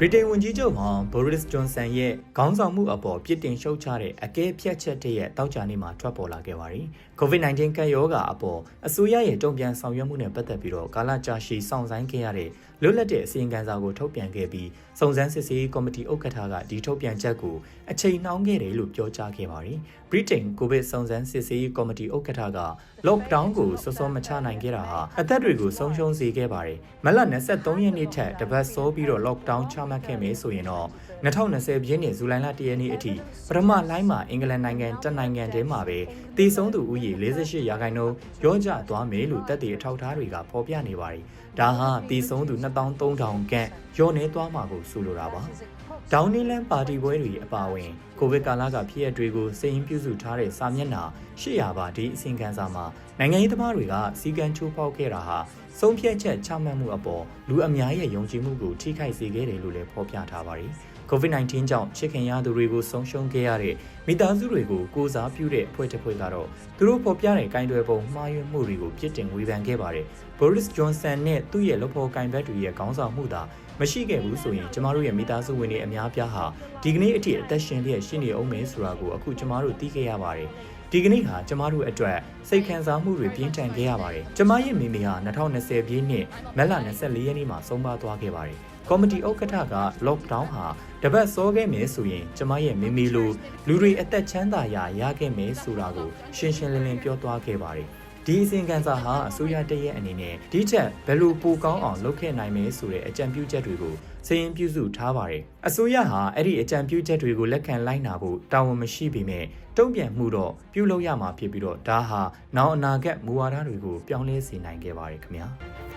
ဗြိတိန်ဝန်ကြီးချုပ်ဟောင်းဘိုရစ်ဂျွန်ဆန်ရဲ့ခေါင်းဆောင်မှုအပေါ်ပြစ်တင်ရှုတ်ချတဲ့အကဲဖြတ်ချက်တည်းရဲ့တောက်ကြနေ့မှာထွက်ပေါ်လာခဲ့ပါတယ်။ COVID-19 ကပ်ရောဂါအပေါ်အစိုးရရဲ့တုံ့ပြန်ဆောင်ရွက်မှုနဲ့ပတ်သက်ပြီးတော့ကာလကြာရှည်စောင့်ဆိုင်းခဲ့ရတဲ့လွတ်လပ်တဲ့အစီရင်ခံစာကိုထုတ်ပြန်ခဲ့ပြီးစုံစမ်းစစ်ဆေးရေးကော်မတီဥက္ကဋ္ဌကဒီထုတ်ပြန်ချက်ကိုအချိန်နှောင်းခဲ့တယ်လို့ပြောကြားခဲ့ပါတယ်။ဗြိတိန်ကိုဗစ်စုံစမ်းစစ်ဆေးရေးကော်မတီဥက္ကဋ္ဌက lockdown ကိုစောစောမချနိုင်ခဲ့တာဟာအသက်တွေကိုဆုံးရှုံးစေခဲ့ပါတယ်။မလ23ရက်နေ့ထက်တပတ်စောပြီးတော့ lockdown ချမှတ်ခဲ့မယ်ဆိုရင်တော့2020ပြည့်နှစ်ဇူလိုင်လ1ရက်နေ့အထိပထမလိုင်းမှာအင်္ဂလန်နိုင်ငံတက်နိုင်ငံထဲမှာပဲတည်ဆုံးသူဦးရေ48ရာခိုင်နှုန်းရောကျသွားမယ်လို့တပ်တွေအထောက်အထားတွေကဖော်ပြနေပါတယ်။ဒါဟာတည်ဆုံးသူ2300ခန့်ရောနေသွားမှာကိုဆိုလိုတာပါ။ဒေါင်းနီလန်ပါတီပွဲတွေအပါအဝင်ကိုဗစ်ကာလကဖြစ်ရတွေကိုစိန်ပြုစုထားတဲ့စာမျက်နှာ800ပါဒီအစီအကံစာမှာနိုင်ငံရေးသမားတွေကစီကံချိုးဖောက်ခဲ့တာဟာ ဆုံးဖြတ်ချက်ချမှတ်မှုအပေါ်လူအများရဲ့ယုံကြည်မှုကိုထိခိုက်စေခဲ့တယ်လို့လည်းဖော်ပြထားပါတယ်။ COVID-19 ကြောင့်ချစ်ခင်ရသူတွေကိုဆုံးရှုံးခဲ့ရတဲ့မိသားစုတွေကိုကိုးစားပြုတဲ့အဖွဲ့တစ်ဖွဲ့ကတော့သူတို့ဖော်ပြတဲ့ကင်တွယ်ပုံမှားယွင်းမှုတွေကိုပြစ်တင်ဝေဖန်ခဲ့ပါတယ်။ Boris Johnson နဲ့သူ့ရဲ့လုပ်ဖော်ကင်ဘက်တွေရဲ့ခေါင်းဆောင်မှုသာမရှိခဲ့ဘူးဆိုရင်ကျမတို့ရဲ့မိသားစုဝင်တွေအများပြားဟာဒီကနေ့အထိအသက်ရှင်လျက်ရှိနေအောင်မယ်ဆိုတာကိုအခုကျမတို့သိခဲ့ရပါတယ်။ ဒီကနေ့ဟာကျမတို့အတွက်စိတ်ခံစားမှုတွေပြင်းထန်ခဲ့ရပါတယ်။ကျမရဲ့မိမိဟာ2020ပြည့်နှစ်မက်လ24ရက်နေ့မှာဆုံးပါသွားခဲ့ပါတယ်။ကော်မတီဥက္ကဋ္ဌက lockdown ဟာတပတ်စောခဲ့မယ်ဆိုရင်ကျမရဲ့မိမိလိုလူတွေအသက်ချမ်းသာရာရခဲ့မယ်ဆိုတာကိုရှင်းရှင်းလင်းလင်းပြောသွားခဲ့ပါတယ်။ ဒီအစဉ်ကန်စာဟာအစိုးရတရက်အနေနဲ့ဒီချက်ဘယ်လိုပိုကောင်းအောင်လုပ်ခဲ့နိုင်မယ်ဆိုတဲ့အကြံပြုချက်တွေကိုစည်ရင်ပြုစုထားပါတယ်။အစိုးရဟာအဲ့ဒီအကြံပြုချက်တွေကိုလက်ခံလိုက်နာဖို့တာဝန်မရှိပေမဲ့တုံ့ပြန်မှုတော့ပြုလုပ်ရမှာဖြစ်ပြီးတော့ဒါဟာနောက်အနာဂတ်မူဝါဒတွေကိုပြောင်းလဲစေနိုင်ခဲ့ပါတယ်ခင်ဗျာ။